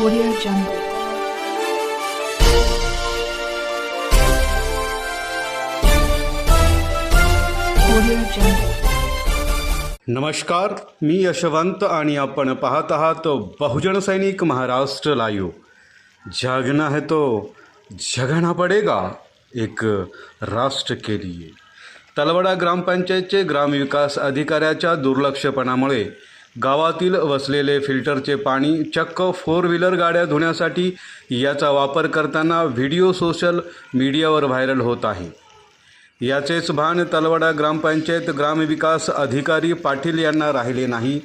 Audio Jungle. Audio Jungle. नमस्कार मी यशवंत आणि आपण पाहत आहात बहुजन सैनिक महाराष्ट्र लाईव्ह जागना है तो जगना पडेगा एक राष्ट्र के लिए तलवडा ग्रामपंचायतचे ग्रामविकास अधिकाऱ्याच्या दुर्लक्षपणामुळे गावातील वसलेले फिल्टरचे पाणी चक्क फोर व्हीलर गाड्या धुण्यासाठी याचा वापर करताना व्हिडिओ सोशल मीडियावर व्हायरल होत आहे. याचेच भान तलवाडा ग्रामपंचायत ग्रामविकास अधिकारी पाटील यांना राहिले नाही.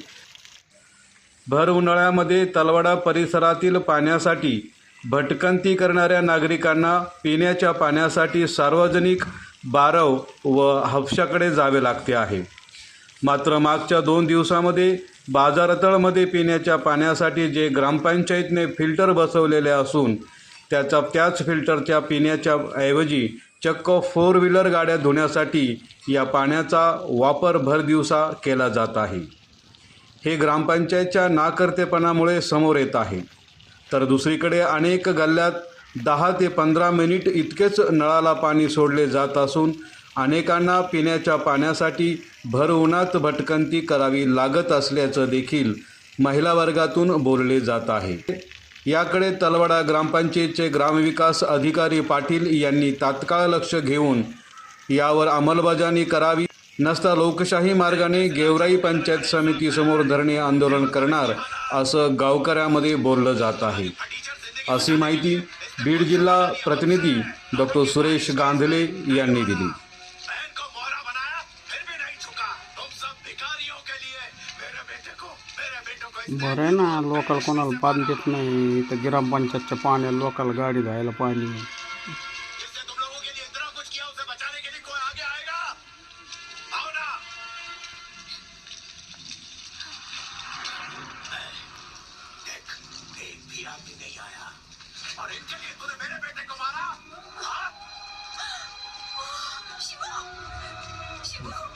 भर उन्हाळ्यामध्ये तलवाडा परिसरातील पाण्यासाठी भटकंती करणाऱ्या नागरिकांना पिण्याच्या पाण्यासाठी सार्वजनिक बारव व हपशाकडे जावे लागते आहे. मात्र मागच्या दोन दिवसामध्ये बाजारतळमध्ये पिण्याच्या पाण्यासाठी जे ग्रामपंचायतने फिल्टर बसवलेले असून त्याचा त्याच फिल्टरच्या पिण्याच्या ऐवजी चक्क फोर व्हीलर गाड्या धुण्यासाठी या पाण्याचा वापर भर दिवसा केला जात आहे. हे ग्रामपंचायतच्या नाकर्तेपणामुळे समोर येत आहे. तर दुसरीकडे अनेक गल्ल्यात दहा ते पंधरा मिनिट इतकेच नळाला पाणी सोडले जात असून अनेकांना पिण्याच्या पाण्यासाठी भर उन्हात भटकंती करावी लागत असल्याचं देखील महिला वर्गातून बोलले जात आहे. याकडे तलवाडा ग्रामपंचायतचे ग्रामविकास अधिकारी पाटील यांनी तात्काळ लक्ष घेऊन यावर अंमलबजावणी करावी. नसता लोकशाही मार्गाने गेवराई पंचायत समितीसमोर धरणे आंदोलन करणार असं गावकऱ्यामध्ये बोललं जात आहे. अशी माहिती बीड जिल्हा प्रतिनिधी डॉक्टर सुरेश गांधले यांनी दिली. बरं ना लोकल कोणाला पाणी देत नाही तर ग्रामपंचायतच्या पाण्या लोकल गाडी धुवायला पाणी जिसने